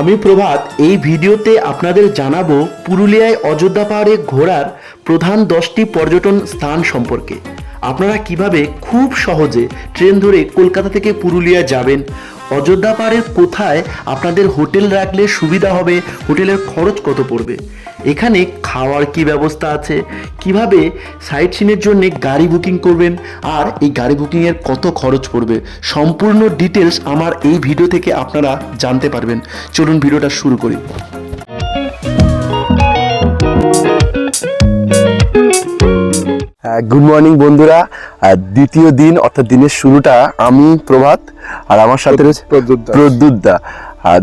আমি প্রভাত, এই ভিডিওতে আপনাদের জানাব পুরুলিয়ায় অযোধ্যা পাহাড়ে ঘোরার প্রধান দশটি পর্যটন স্থান সম্পর্কে। আপনারা কীভাবে খুব সহজে ট্রেন ধরে কলকাতা থেকে পুরুলিয়া যাবেন? অযোধ্যা পাহাড়ের কোথায় আপনাদের হোটেল রাখলে সুবিধা হবে? হোটেলের খরচ কত পড়বে? এখানে খাওয়ার কি ব্যবস্থা আছে? কীভাবে সাইট সিনের জন্য গাড়ি বুকিং করবেন? আর এই গাড়ি বুকিংয়ের কত খরচ পড়বে? সম্পূর্ণ ডিটেলস আমার এই ভিডিও থেকে আপনারা জানতে পারবেন। চলুন ভিডিওটা শুরু করি। গুড মর্নিং বন্ধুরা। দ্বিতীয় দিন অর্থাৎ দিনের শুরুটা আমি প্রভাত আর আমার সাথে রয়েছে প্রদ্যুৎ দা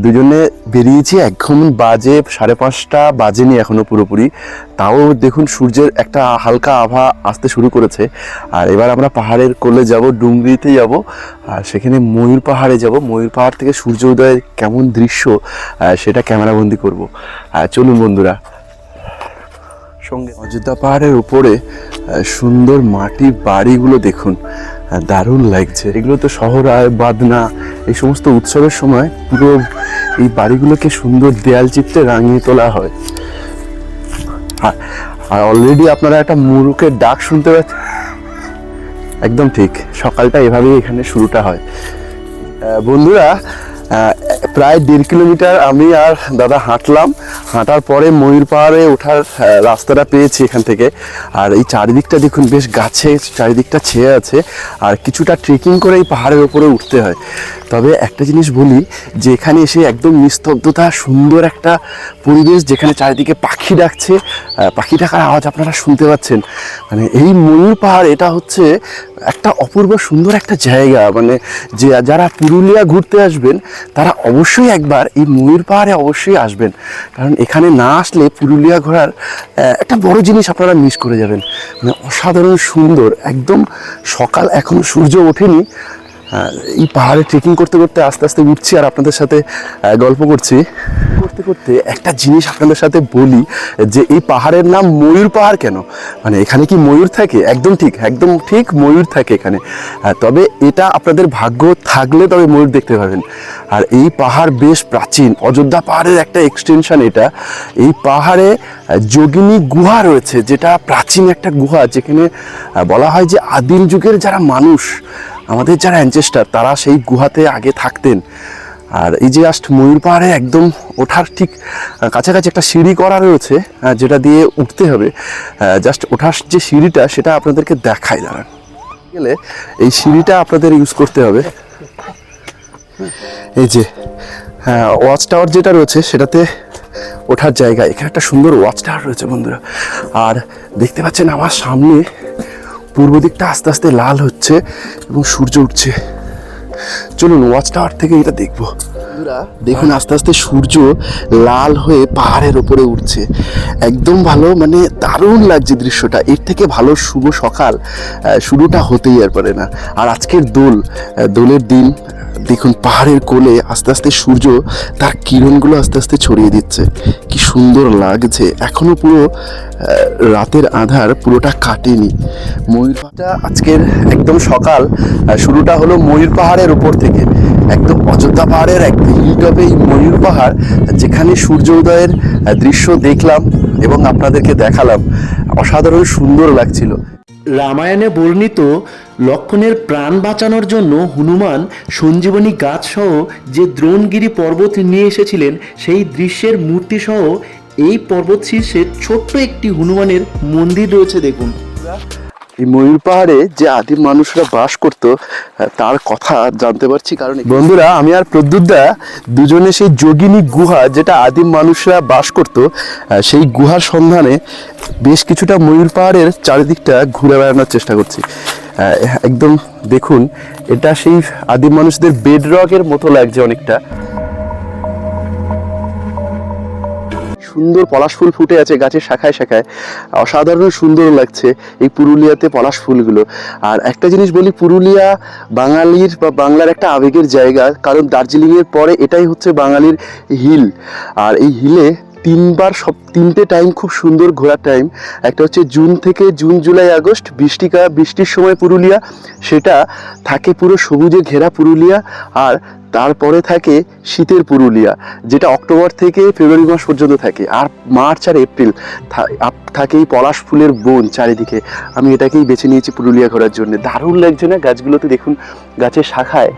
দুজনে বেরিয়েছি এখন বাজে সাড়ে পাঁচটা বাজেনি এখনও পুরোপুরি। তাও দেখুন সূর্যের একটা হালকা আভা আসতে শুরু করেছে। আর এবার আমরা পাহাড়ের কোলে যাব ডুংরিতে যাব। আর সেখানে ময়ূর পাহাড়ে যাব। ময়ূর পাহাড় থেকে সূর্য উদয়ের কেমন দৃশ্য সেটা ক্যামেরাবন্দি করব। আর চলুন বন্ধুরা সঙ্গে। অযোধ্যা পাহাড়ের উপরে সুন্দর মাটি বাড়িগুলো দেখুন। দারুণ লাগছে। এগুলো তো শহর আয় বাদনা এই সমস্ত উৎসবের সময় পুরো এই বাড়িগুলোকে সুন্দর দেয়াল চিত্রে রাঙিয়ে তোলা হয়। আর- অলরেডি আপনারা একটা মুরুকের ডাক শুনতে পাচ্ছেন। একদম ঠিক, সকালটা এভাবেই এখানে শুরুটা হয়। বন্ধুরা প্রায় দেড় কিলোমিটার আমি আর দাদা হাঁটলাম। হাঁটার পরে ময়ূর পাহাড়ে ওঠার রাস্তাটা পেয়েছি এখান থেকে। আর এই চারিদিকটা দেখুন, বেশ গাছে চারিদিকটা ছেয়ে আছে। আর কিছুটা ট্রেকিং করে এই পাহাড়ের ওপরে উঠতে হয়। তবে একটা জিনিস বলি, যে এখানে এসে একদম নিস্তব্ধতা, সুন্দর একটা পরিবেশ, যেখানে চারিদিকে পাখি ডাকছে পাখি ডাকার আওয়াজ আপনারা শুনতে পাচ্ছেন। মানে এই ময়ূর পাহাড়, এটা হচ্ছে একটা অপূর্ব সুন্দর একটা জায়গা। মানে যে যারা পুরুলিয়া ঘুরতে আসবেন, তারা অবশ্যই একবার এই ময়ূর পাহাড়ে অবশ্যই আসবেন। কারণ এখানে না আসলে পুরুলিয়া ঘোরার একটা বড় জিনিস আপনারা মিস করে যাবেন। মানে অসাধারণ সুন্দর, একদম সকাল এখন সূর্য ওঠেনি। এই পাহাড়ে ট্রেকিং করতে করতে আস্তে আস্তে উঠছি আর আপনাদের সাথে গল্প করছি। করতে করতে একটা জিনিস আপনাদের সাথে বলি, যে এই পাহাড়ের নাম ময়ূর পাহাড় কেন? মানে এখানে কি ময়ূর থাকে? একদম ঠিক একদম ঠিক ময়ূর থাকে এখানে। তবে এটা আপনাদের ভাগ্য থাকলে তবে ময়ূর দেখতে পাবেন। আর এই পাহাড় বেশ প্রাচীন, অযোধ্যা পাহাড়ের একটা এক্সটেনশন এটা। এই পাহাড়ে যোগিনী গুহা রয়েছে, যেটা প্রাচীন একটা গুহা, যেখানে বলা হয় যে আদিম যুগের যারা মানুষ আমাদের যারা অ্যানচেস্টার তারা সেই গুহাতে আগে থাকতেন। আর এই যে জাস্ট ময়ূর পাহাড়ে একদম ওঠার ঠিক কাছাকাছি একটা সিঁড়ি করা রয়েছে যেটা দিয়ে উঠতে হবে। জাস্ট ওঠার যে সিঁড়িটা, সেটা আপনাদেরকে দেখাই দাঁড়ান গেলে এই সিঁড়িটা আপনাদের ইউজ করতে হবে। এই যে হ্যাঁ ওয়াচ টাওয়ার যেটা রয়েছে, সেটাতে ওঠার জায়গা। এখানে একটা সুন্দর ওয়াচ টাওয়ার রয়েছে বন্ধুরা। আর দেখতে পাচ্ছেন আমার সামনে পূর্ব দিকটা আস্তে আস্তে লাল হচ্ছে এবং সূর্য উঠছে। চলুন ওয়াচ টাওয়ার থেকে এটা দেখব। দেখুন, আস্তে আস্তে সূর্য লাল হয়ে পাহাড়ের ওপরে উঠছে। একদম ভালো মানে দারুণ লাগছে দৃশ্যটা। এর থেকে ভালো শুভ সকাল শুরুটা হতেই আর পারে না। আর আজকের দোল দোলের দিন দেখুন, পাহাড়ের কোলে আস্তে আস্তে সূর্য তার কিরণগুলো আস্তে আস্তে ছড়িয়ে দিচ্ছে। কি সুন্দর লাগছে। এখনও পুরো রাতের আধার পুরোটা কাটেনি। ময়ূর পাহাড়টা আজকের একদম সকাল শুরুটা হলো ময়ূর পাহাড়ের উপর থেকে। একদম অযোধ্যা পাহাড়ের এক হিলটপে এই ময়ূর পাহাড়, যেখানে সূর্য উদয়ের দৃশ্য দেখলাম এবং আপনাদেরকে দেখালাম। অসাধারণ সুন্দর লাগছিল। রামায়ণে বর্ণিত লক্ষণের প্রাণ বাঁচানোর জন্য হনুমান সঞ্জীবনী গাছসহ যে দ্রোণগিরি পর্বত নিয়ে এসেছিলেন, সেই দৃশ্যের মূর্তিসহ এই পর্বত শীর্ষে ছোট্ট একটি হনুমানের মন্দির রয়েছে, দেখুন। এই ময়ূর পাহাড়ে যে আদিম মানুষরা বাস করতো তার কথা জানতে পারছি, কারণ বন্ধুরা, আমি আর প্রদ্যুৎদা দুজনে সেই যোগিনী গুহা যেটা আদিম মানুষরা বাস করত সেই গুহার সন্ধানে বেশ কিছুটা ময়ূর পাহাড়ের চারিদিকটা ঘুরে বেড়ানোর চেষ্টা করছি। একদম দেখুন, এটা সেই আদিম মানুষদের বেডরকের মতো লাগছে অনেকটা। সুন্দর পলাশ ফুল ফুটে আছে গাছের শাখায় শাখায়। অসাধারণ সুন্দর লাগছে এই পুরুলিয়াতে পলাশ ফুলগুলো। আর একটা জিনিস বলি, পুরুলিয়া বাঙালির বা বাংলার একটা আবেগের জায়গা, কারণ দার্জিলিংয়ের পরে এটাই হচ্ছে বাঙালির হিল। আর এই হিলে তিনবার সব, তিনটে টাইম খুব সুন্দর ঘোরার টাইম একটা হচ্ছে জুন থেকে জুন, জুলাই, আগস্ট বৃষ্টিকা বৃষ্টির সময় পুরুলিয়া, সেটা থাকে পুরো সবুজে ঘেরা পুরুলিয়া। আর তারপরে থাকে শীতের পুরুলিয়া, যেটা অক্টোবর থেকে ফেব্রুয়ারি মাস পর্যন্ত থাকে আর মার্চ আর এপ্রিল থাকে এই পলাশ ফুলের বন চারিদিকে। আমি এটাকেই বেছে নিয়েছি পুরুলিয়া ঘোরার জন্য। দারুণ লাগছে না গাছগুলোতে? দেখুন, গাছের শাখায়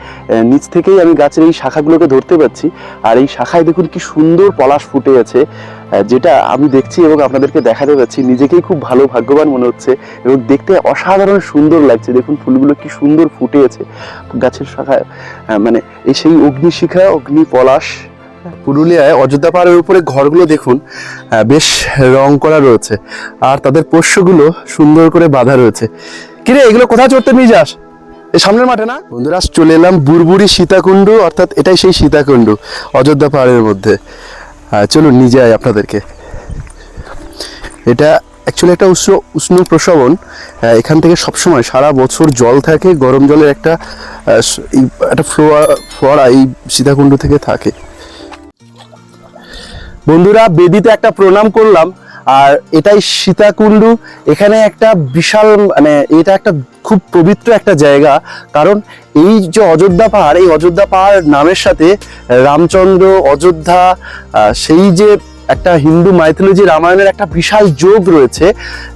নিচ থেকেই আমি গাছের এই শাখাগুলোকে ধরতে পারছি। আর এই শাখায় দেখুন কি সুন্দর পলাশ ফুটে আছে। যেটা আমি দেখছি এবং আপনাদেরকে দেখাতে পাচ্ছি নিজেকেই খুব ভালো ভাগ্যবান মনে হচ্ছে এবং দেখতে অসাধারণ সুন্দর লাগছে। দেখুন ফুলগুলো কি সুন্দর ফুটে আছে গাছের শাখায় মানে এই সেই অগ্নিশিখা অগ্নি পলাশ পুরুলিয়ায়, অযোধ্যা পাহাড়ের উপরে ঘরগুলো দেখুন বেশ রং করা রয়েছে। আর তাদের পোষ্যগুলো সুন্দর করে বাঁধা রয়েছে। কিরে, এগুলো কোথায় চড়তে নিয়ে যাস? এই সামনের মাঠে না? বন্ধুরা চলে এলাম বুরবুরি সীতাকুণ্ড, অর্থাৎ এটাই সেই সীতাকুণ্ড, অযোধ্যা পাহাড়ের মধ্যে। চলুন নিজে আয় আপনাদেরকে। এটা অ্যাকচুয়ালি একটা উষ্ণ উষ্ণ প্রসবন এখান থেকে সবসময় সারা বছর জল থাকে, গরম জলের একটা একটা ফ্লোয়া ফোয়ারা এই সীতাকুণ্ড থেকে থাকে। বন্ধুরা, বেদিতে একটা প্রণাম করলাম। আর এটাই সীতাকুণ্ডু। এখানে একটা বিশাল মানে এটা একটা খুব পবিত্র একটা জায়গা। কারণ এই যে অযোধ্যা পাহাড়, এই অযোধ্যা পাহাড় নামের সাথে রামচন্দ্র, অযোধ্যা সেই যে একটা হিন্দু মাইথোলজি রামায়ণের একটা বিশাল যোগ রয়েছে।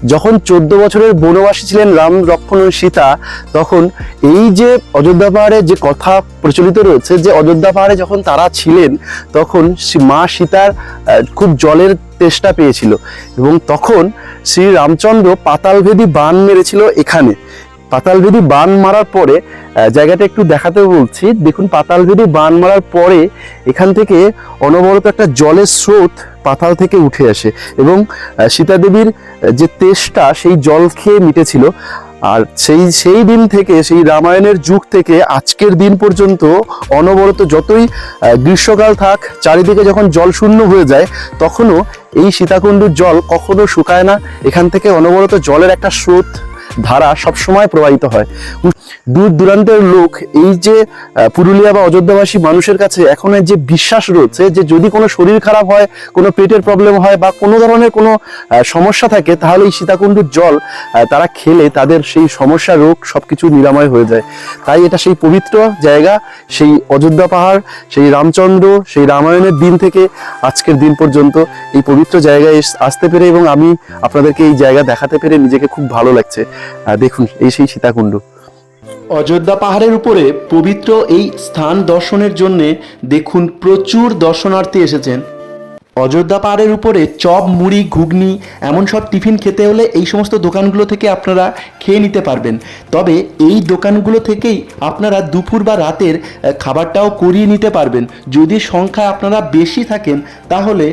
যখন চোদ্দ বছরের বনবাসী ছিলেন রাম লক্ষ্মণ ও সীতা, তখন এই যে অযোধ্যা পাহাড়ে যে কথা প্রচলিত রয়েছে, যে অযোধ্যা পাহাড়ে যখন তারা ছিলেন, তখন মা সীতার খুব জলের তেষ্টা পেয়েছিল। এবং তখন শ্রী রামচন্দ্র পাতালভেদী বান মেরেছিল এখানে। পাতালভেদী বান মারার পরে জায়গাটা একটু দেখাতে বলছি। দেখুন পাতালভেদী বান মারার পরে এখান থেকে অনবরত একটা জলের স্রোত পাতাল থেকে উঠে আসে এবং আহ, সীতা দেবীর যে তেষ্টা সেই জল খেয়ে মিটেছিল। আর সেই সেই দিন থেকে সেই রামায়ণের যুগ থেকে আজকের দিন পর্যন্ত অনবরত যতই গ্রীষ্মকাল থাক চারিদিকে যখন জল শূন্য হয়ে যায় তখনও এই সীতাকুণ্ডুর জল কখনো শুকায় না। এখান থেকে অনবরত জলের একটা স্রোত ধারা সবসময় প্রবাহিত হয়। দূর দূরান্তের লোক এই যে পুরুলিয়া বা অযোধ্যাবাসী মানুষের কাছে এখন যে বিশ্বাস রয়েছে যে যদি কোনো শরীর খারাপ হয়, কোনো পেটের প্রবলেম হয় বা কোনো ধরনের কোনো সমস্যা থাকে, তাহলে এই সীতাকুণ্ডুর জল তারা খেলে তাদের সেই সমস্যা, রোগ সবকিছু নিরাময় হয়ে যায়। তাই এটা সেই পবিত্র জায়গা, সেই অযোধ্যা পাহাড়, সেই রামচন্দ্র, সেই রামায়ণের দিন থেকে আজকের দিন পর্যন্ত এই পবিত্র জায়গায় আসতে পেরে এবং আমি আপনাদেরকে এই জায়গা দেখাতে পেরে নিজেকে খুব ভালো লাগছে। দেখুন, এই সেই সীতাকুণ্ড। অযোধ্যা পাহাড়ের উপরে পবিত্র এই স্থান দর্শনের জন্য দেখুন প্রচুর দর্শনার্থী এসেছেন। অযোধ্যা পাহাড়ের উপরে চপ, মুড়ি, ঘুগনি, এমন সব টিফিন খেতে হলে এই সমস্ত দোকানগুলো থেকে আপনারা খেয়ে নিতে পারবেন। তবে এই দোকানগুলো থেকেই আপনারা দুপুর বা রাতের খাবারটাও করিয়ে নিতে পারবেন। যদি সংখ্যা আপনারা বেশি থাকেন, তাহলে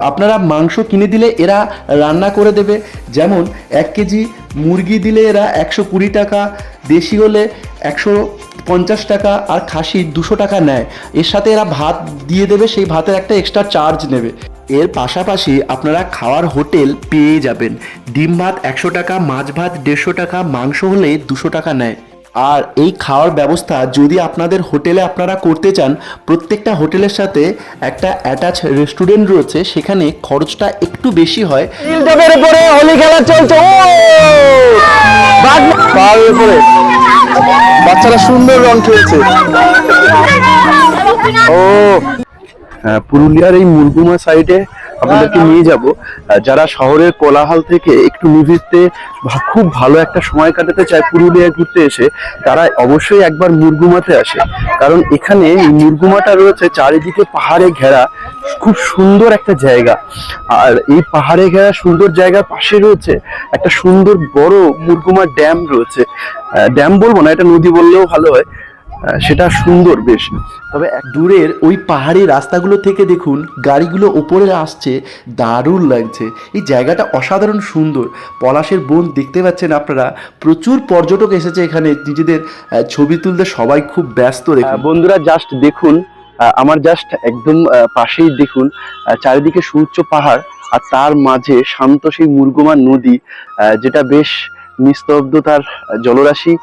আপনারা মাংস কিনে দিলে এরা রান্না করে দেবে। যেমন এক কেজি মুরগি দিলে এরা একশো কুড়ি টাকা, দেশি হলে একশো পঞ্চাশ টাকা আর খাসি দুশো টাকা নেয়। এর সাথে এরা ভাত দিয়ে দেবে, সেই ভাতের একটা এক্সট্রা চার্জ নেবে। এর পাশাপাশি আপনারা খাওয়ার হোটেল পেয়ে যাবেন। ডিম ভাত একশো টাকা, মাছ ভাত দেড়শো টাকা, মাংস হলে দুশো টাকা নেয়। আর এই খাওয়ার ব্যবস্থা যদি আপনাদের হোটেলে আপনারা করতে চান প্রত্যেকটা হোটেলের সাথে একটা অ্যাটাচ রেস্টুরেন্ট রয়েছে সেখানে খরচটা একটু বেশি হয়। উপরে হোলি খেলা চলছে। ও! পাহাড়ের উপরে। বাচ্চারা সুন্দর রং খেলছে। ও। হ্যাঁ, পুরুলিয়ার এই মুরগুমা সাইডে আপনাদেরকে নিয়ে যাব। যারা শহরের কোলাহল থেকে একটু নিভিতে ভা- খুব ভালো একটা সময় কাটাতে চায় পুরুলিয়ায় ঘুরতে এসে তারা অবশ্যই একবার মুরগুমাতে আসে। কারণ এখানে মুরগুমাটা রয়েছে চারিদিকে পাহাড়ে ঘেরা খুব সুন্দর একটা জায়গা। আর এই পাহাড়ে ঘেরা সুন্দর জায়গার পাশে রয়েছে একটা সুন্দর বড় মুরগুমা ড্যাম রয়েছে। ড্যাম বলব না এটা নদী বললেও ভালো হয়। সেটা সুন্দর বেশ। তবে দূরের ওই পাহাড়ি রাস্তাগুলো থেকে দেখুন গাড়িগুলো ওপরে আসছে, দারুণ লাগছে। এই জায়গাটা অসাধারণ সুন্দর। পলাশের বন দেখতে পাচ্ছেন আপনারা। প্রচুর পর্যটক এসেছে এখানে। নিজেদের ছবি তুলতে সবাই খুব ব্যস্ত দেখুন। বন্ধুরা জাস্ট দেখুন আমার জাস্ট একদম পাশেই দেখুন চারিদিকে সুউচ্চ পাহাড় আর তার মাঝে শান্ত সেই মুরগুমা নদী যেটা বেশ নিস্তব্ধতার জলরাশি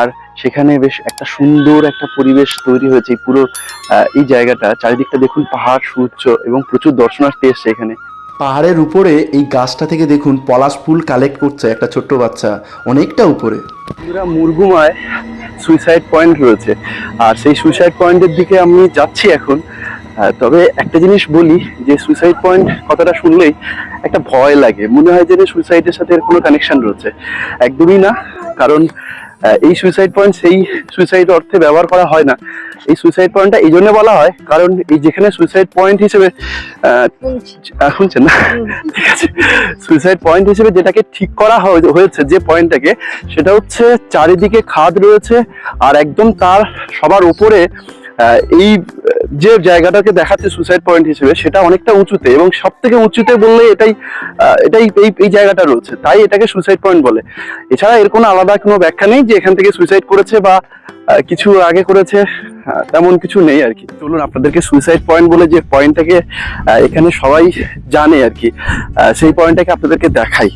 আর সেখানে বেশ একটা সুন্দর একটা পরিবেশ তৈরি হয়েছে এই পুরো এই জায়গাটা। চারিদিকটা দেখুন পাহাড় সুউচ্চ এবং প্রচুর দর্শনার্থী এসছে এখানে। পাহাড়ের উপরে এই গাছটা থেকে দেখুন পলাশ ফুল কালেক্ট করছে একটা ছোট্ট বাচ্চা অনেকটা উপরে। বন্ধুরা মুরগুমায় সুইসাইড পয়েন্ট রয়েছে। আর সেই সুইসাইড পয়েন্টের দিকে আমি যাচ্ছি এখন। তবে একটা জিনিস বলি যে সুইসাইড পয়েন্ট কথাটা শুনলেই একটা ভয় লাগে। মনে হয় যে সুইসাইডের সাথে এর কোনো কানেকশন রয়েছে। একদমই না কারণ এই সুইসাইড পয়েন্ট সেই সুইসাইড অর্থে ব্যবহার করা হয় না। এই সুইসাইড পয়েন্টটা এই জন্য বলা হয় কারণ এই যেখানে সুইসাইড পয়েন্ট হিসেবে শুনছেন না? ঠিক আছে। সুইসাইড পয়েন্ট হিসেবে যেটাকে ঠিক করা হয়ে- হয়েছে যে পয়েন্টটাকে সেটা হচ্ছে চারিদিকে খাদ রয়েছে আর একদম তার সবার উপরে এই, যে জায়গাটাকে দেখাচ্ছে সুইসাইড পয়েন্ট হিসেবে, সেটা অনেকটা উঁচুতে এবং সব থেকে উঁচুতে বললে এটাই এটাই, এই এই জায়গাটা রয়েছে। তাই এটাকে সুইসাইড পয়েন্ট বলে। এছাড়া এর কোনো আলাদা কোনো ব্যাখ্যা নেই যে এখান থেকে সুইসাইড করেছে বা কিছু আগে করেছে তেমন কিছু নেই আর কি। চলুন আপনাদেরকে সুইসাইড পয়েন্ট বলে যে পয়েন্টটাকে এখানে সবাই জানে আর কি। সেই পয়েন্টটাকে আপনাদেরকে দেখাই।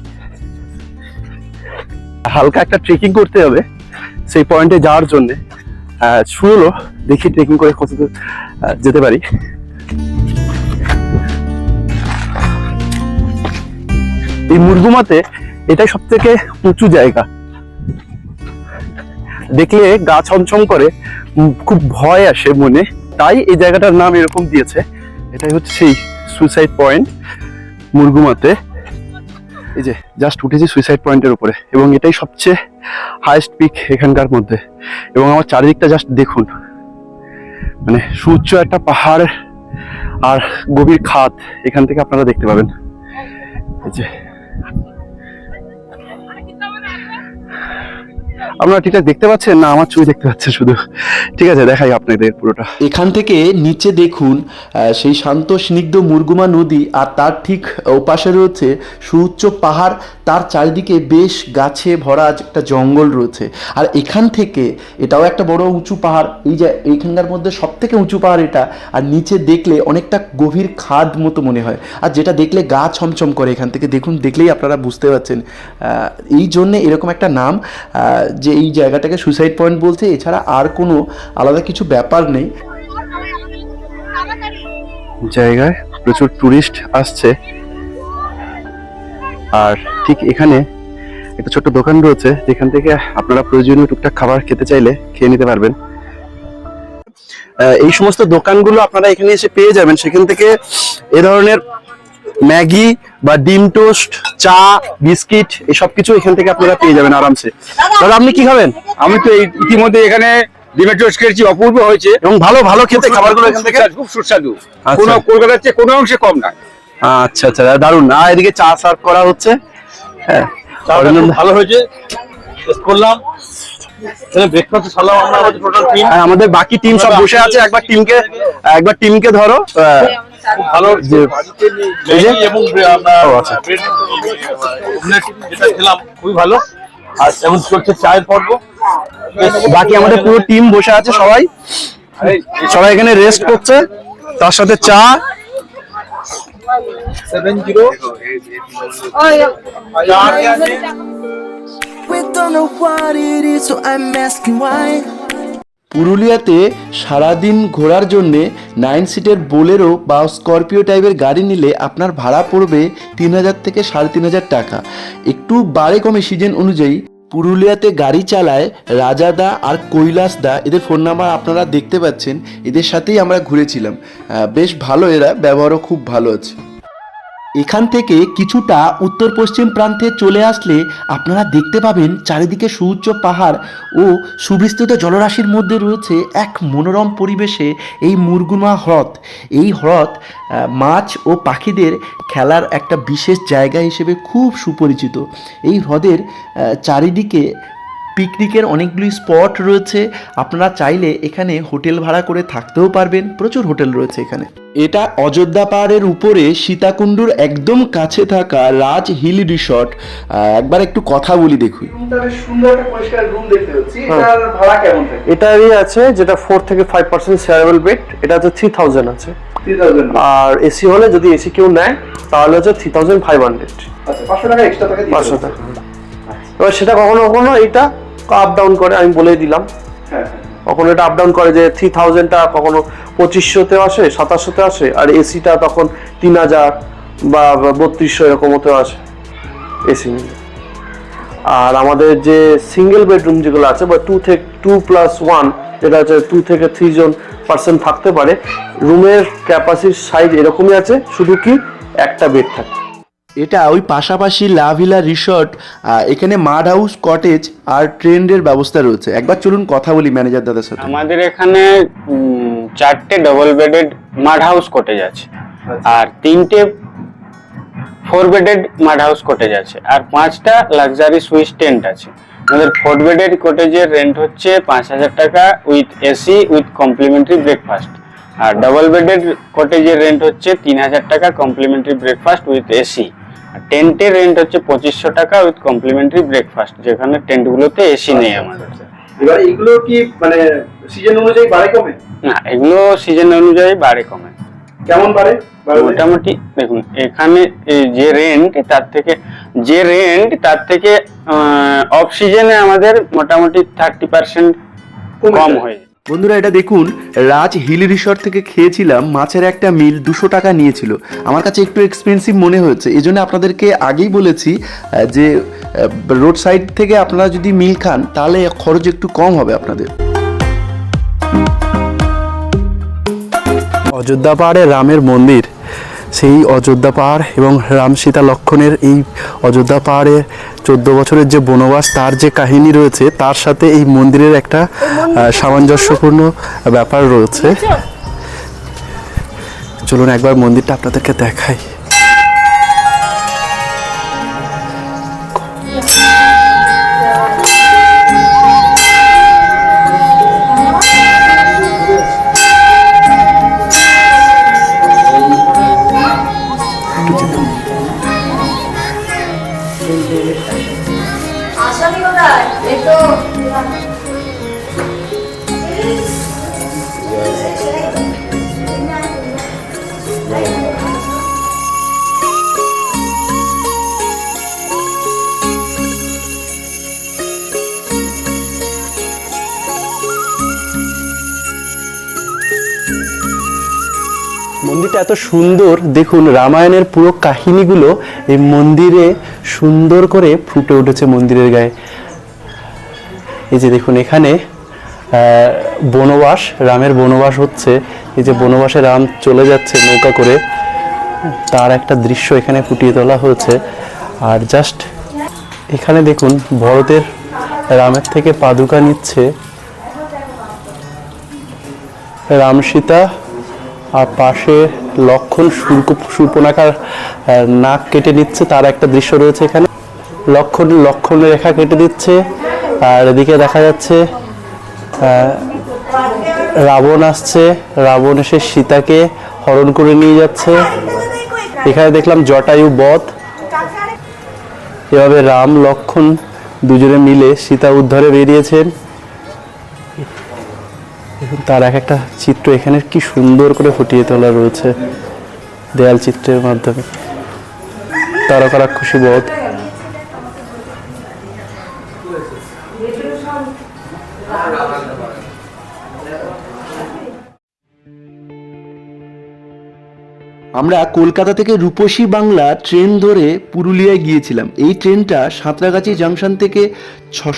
হালকা একটা ট্রেকিং করতে হবে সেই পয়েন্টে যাওয়ার জন্য। শুরু হলো, দেখি ট্রেকিং করে কতদূর যেতে পারি। এই মুরগুমাতে এটাই সব থেকে উঁচু জায়গা। দেখলে গা ছমছম করে খুব ভয় আসে মনে। তাই এই জায়গাটার নাম এরকম দিয়েছে। এটাই হচ্ছে সেই সুইসাইড পয়েন্ট মুরগুমাতে। এই যে জাস্ট উঠেছি সুইসাইড পয়েন্টের উপরে। এবং এটাই সবচেয়ে হাইস্ট পিক এখানকার মধ্যে। এবং আমার চারিদিকটা জাস্ট দেখুন। মানে সুউচ্চ একটা পাহাড় আর গভীর খাত। এখান থেকে আপনারা দেখতে পাবেন। এই যে আপনারা ঠিকঠাক দেখতে পাচ্ছেন না? আমার ছবি দেখতে পাচ্ছেন শুধু। ঠিক আছে দেখাই আপনাদের পুরোটা। এখান থেকে নিচে দেখুন সেই শান্ত স্নিগ্ধ মুরগুমা নদী আর তার ঠিক ওপাশে রয়েছে সুউচ্চ পাহাড়। তার চারিদিকে বেশ গাছে ভরা একটা জঙ্গল রয়েছে। আর এখান থেকে এটাও একটা বড় উঁচু পাহাড়। এই যে এইখানকার মধ্যে সব থেকে উঁচু পাহাড় এটা। আর নিচে দেখলে অনেকটা গভীর খাদ মতো মনে হয়। আর যেটা দেখলে গা ছমছম করে এখান থেকে। দেখুন দেখলেই আপনারা বুঝতে পারছেন। এই জন্যে এরকম একটা নাম। আহ, যে এই জায়গাটাকে সুসাইড পয়েন্ট বলছে, এছাড়া আর কোনো আলাদা কিছু ব্যাপার নেই। জায়গায় প্রচুর টুরিস্ট আসছে। আর ঠিক এখানে একটা ছোট্ট দোকান রয়েছে, যেখান থেকে আপনারা প্রয়োজনীয় টুকটাক খাবার খেতে চাইলে খেয়ে নিতে পারবেন। এই সমস্ত দোকানগুলো আপনারা এখানে এসে পেয়ে যাবেন। সেখান থেকে এ ধরনের ম্যাগি বা ডিম টোস্ট চা বিস্কিট এসব কিছু এখান থেকে আপনারা পেয়ে যাবেন আরামসে। দাদা আপনি কি খাবেন? আমি তো ইতিমধ্যে এখানে ডিমের টোস্ট খেয়েছি অপূর্ব হয়েছে। এবং ভালো ভালো খেতে খাবারগুলো এখান থেকে? খুব সুস্বাদু আচ্ছা। কোনো কলকাতার চেয়ে কোনো অংশে কম না আচ্ছা আচ্ছা দারুণ আর এদিকে চা সার্ভ করা হচ্ছে। হ্যাঁ ভালো হয়েছে। করলাম। ব্রেকফাস্ট আমাদের বাকি টিম সব বসে আছে। একবার টিমকে একবার টিমকে ধরো। খুব ভালো যে এবং আচ্ছা। যেটা খেলাম খুবই ভালো। আর চলছে চায়ের পর্ব? বাকি আমাদের পুরো টিম বসে আছে সবাই। সবাই এখানে রেস্ট করছে। তার সাথে চা। Seven zero We don't know what it is, so I'm asking why. পুরুলিয়াতে সারাদিন ঘোরার জন্যে নাইন সিটের বোলেরো বা স্করপিও টাইপের গাড়ি নিলে আপনার ভাড়া পড়বে তিন হাজার থেকে সাড়ে তিন হাজার টাকা। একটু বাড়ে কমে সিজন অনুযায়ী পুরুলিয়াতে গাড়ি চালায় রাজাদা আর কৈলাসদা। এদের ফোন নাম্বার আপনারা দেখতে পাচ্ছেন। এদের সাথেই আমরা ঘুরেছিলাম। বেশ ভালো এরা, ব্যবহারও খুব ভালো আছে। এখান থেকে কিছুটা উত্তর পশ্চিম প্রান্তে চলে আসলে আপনারা দেখতে পাবেন চারিদিকে সুউচ্চ পাহাড় ও সুবিস্তৃত জলরাশির মধ্যে রয়েছে এক মনোরম পরিবেশে এই মুরগুমা হ্রদ। এই হ্রদ মাছ ও পাখিদের খেলার একটা বিশেষ জায়গা হিসেবে খুব সুপরিচিত। এই হ্রদের চারিদিকে পিকনিকের অনেকগুলি স্পট রয়েছে। আপনারা চাইলে এখানে হোটেল ভাড়া করে থাকতেও পারবেন। প্রচুর হোটেল রয়েছে এখানে। এটা অযোধ্যা পাহাড়ের উপরে সীতাকুণ্ডুর একদম কাছে থাকা রাজ হিল রিসর্ট। একবার একটু কথা বলি দেখুন। সুন্দর একটা পরিষ্কার রুম দেখতে পাচ্ছি। এটার ভাড়া কেমন থাকে? এটারই আছে যেটা ফোর থেকে ফাইভ পার্সেন্ট শেয়ারেবল বেড এটা হচ্ছে থ্রি থাউজেন্ড আছে। আর এসি হলে যদি এসি কেউ নেয় তাহলে হচ্ছে থ্রি থাউজেন্ড ফাইভ হান্ড্রেড আচ্ছা পাঁচশো টাকা এক্সট্রা টাকা পাঁচশো টাকা। এবার সেটা কখনো কখনো এটা আপ ডাউন করে আমি বলেই দিলাম। হ্যাঁ। কখনো এটা আপ ডাউন করে যে থ্রি থাউজেন্ডটা কখনো পঁচিশশোতে আসে সাতাশশোতে আসে আর এসিটা তখন তিন হাজার বা বত্রিশশো এরকম হতেও আছে এসি মিলে আর আমাদের যে সিঙ্গেল বেডরুম যেগুলো আছে বা টু থেকে টু প্লাস ওয়ান যেটা হচ্ছে টু থেকে থ্রি জন পার্সন থাকতে পারে রুমের ক্যাপাসিটি সাইজ এরকমই আছে শুধু কি একটা বেড থাকে এটা ওই পাশাপাশি লাভিলা রিসর্ট এখানে মাড হাউস কটেজ আর ট্রেন্ডের ব্যবস্থা রয়েছে। একবার চলুন কথা বলি ম্যানেজার দাদার সাথে। আমাদের এখানে চারটে double bedded mud house cottage আছে। আর তিনটে four bedded mud house cottage আছে। আর পাঁচটা লাক্সারি সুইস টেন্ট আছে। আমাদের ফোর বেডেড কটেজের রেন্ট হচ্ছে পাঁচ হাজার টাকা with AC with complimentary breakfast R double bedded কটেজের রেন্ট হচ্ছে তিন হাজার টাকা কমপ্লিমেন্টারি ব্রেকফাস্ট উইথ এসি আর টেন্টের রেন্ট হচ্ছে পঁচিশশো টাকা উইথ কমপ্লিমেন্টারি ব্রেকফাস্ট যেখানে টেন্টগুলোতে এসি নেই আমাদের। এবার এগুলো কি মানে সিজন অনুযায়ী বাড়ে কমে? না এগুলো সিজন অনুযায়ী বাড়ে কমে। কেমন বাড়ে? মোটামুটি দেখুন এখানে যে রেন্ট তার থেকে যে রেন্ট তার থেকে অফ সিজনে আমাদের মোটামুটি থার্টি পার্সেন্ট কম হয়ে যায়। বন্ধুরা, এটা দেখুন, রাজ হিল রিসর্ট থেকে খেয়েছিলাম মাছের একটা মিল, দুশো টাকা নিয়েছিল। আমার কাছে একটু এক্সপেন্সিভ মনে হয়েছে এই জন্য আপনাদেরকে আগেই বলেছি যে রোড সাইড থেকে আপনারা যদি মিল খান, তাহলে খরচ একটু কম হবে আপনাদের। অযোধ্যা পাহাড়ে রামের মন্দির। সেই অযোধ্যা পাহাড় এবং রাম সীতা লক্ষণের এই অযোধ্যা পাহাড়ে চোদ্দ বছরের যে বনবাস তার যে কাহিনী রয়েছে তার সাথে এই মন্দিরের একটা সামঞ্জস্যপূর্ণ ব্যাপার রয়েছে। চলুন একবার মন্দিরটা আপনাদেরকে দেখাই। মন্দিরটা এত সুন্দর। দেখুন, রামায়ণের পুরো কাহিনীগুলো এই মন্দিরে সুন্দর করে ফুটে উঠেছে মন্দিরের গায়ে। এই যে দেখুন, এখানে বনবাস, রামের বনবাস হচ্ছে। এই যে বনবাসে রাম চলে যাচ্ছে নৌকা করে। তার একটা দৃশ্য এখানে ফুটিয়ে তোলা হয়েছে। আর জাস্ট এখানে দেখুন, ভরতের রামের থেকে পাদুকা নিচ্ছে। রাম সীতা পাশে লক্ষণ সুর্পনাখার নাক কেটে নিচ্ছে, তার একটা দৃশ্য রয়েছে এখানে। লক্ষণ লক্ষণ রেখা কেটে দিচ্ছে, আর এদিকে দেখা যাচ্ছে রাবণ আসছে, রাবণ এসে সীতাকে হরণ করে নিয়ে যাচ্ছে। এখানে দেখলাম জটায়ু বধ। এভাবে রাম, লক্ষণ দুজনে মিলে সীতা উদ্ধারে বেরিয়েছেন। দেখুন, তার এক একটা চিত্র এখানে কি সুন্দর করে ফুটিয়ে তোলা রয়েছে দেয়াল চিত্রের মাধ্যমে। তারকা খুশি বধ। আমরা কলকাতা থেকে রূপসী বাংলা ট্রেন ধরে পুরুলিয়ায় গিয়েছিলাম। এই ট্রেনটা সাঁতরাগাছি জাংশন থেকে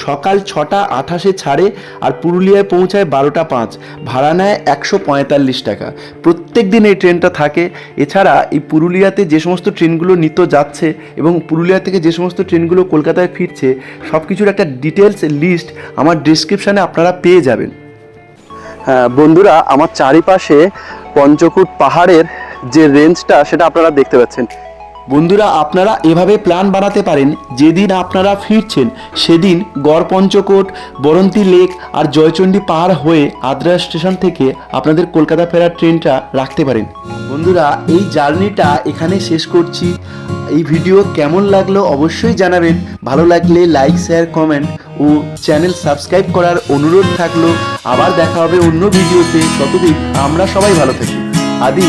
সকাল ছটা আঠাশে ছাড়ে আর পুরুলিয়ায় পৌঁছায় বারোটা পাঁচ। ভাড়া নেয় একশো পঁয়তাল্লিশ টাকা। প্রত্যেক দিন এই ট্রেনটা থাকে। এছাড়া এই পুরুলিয়াতে যে সমস্ত ট্রেনগুলো নিত্য যাচ্ছে এবং পুরুলিয়া থেকে যে সমস্ত ট্রেনগুলো কলকাতায় ফিরছে সব কিছুর একটা ডিটেলস লিস্ট আমার ডিসক্রিপশানে আপনারা পেয়ে যাবেন। হ্যাঁ, বন্ধুরা আমার চারিপাশে পঞ্চকুট পাহাড়ের যে রেঞ্জটা সেটা আপনারা দেখতে পাচ্ছেন। বন্ধুরা, আপনারা এভাবে প্ল্যান বানাতে পারেন, যেদিন আপনারা ফিরছেন, সেদিন গড় পঞ্চকোট, বরন্তি লেক আর জয়চণ্ডী পাহাড় হয়ে আদ্রা স্টেশন থেকে আপনাদের কলকাতা ফেরার ট্রেনটা রাখতে পারেন। বন্ধুরা, এই জার্নিটা এখানে শেষ করছি। এই ভিডিও কেমন লাগল অবশ্যই জানাবেন। ভালো লাগলে লাইক, শেয়ার, কমেন্ট ও চ্যানেল সাবস্ক্রাইব করার অনুরোধ থাকল। আবার দেখা হবে অন্য ভিডিওতে। ততদিন আমরা সবাই ভালো থাকি। আদি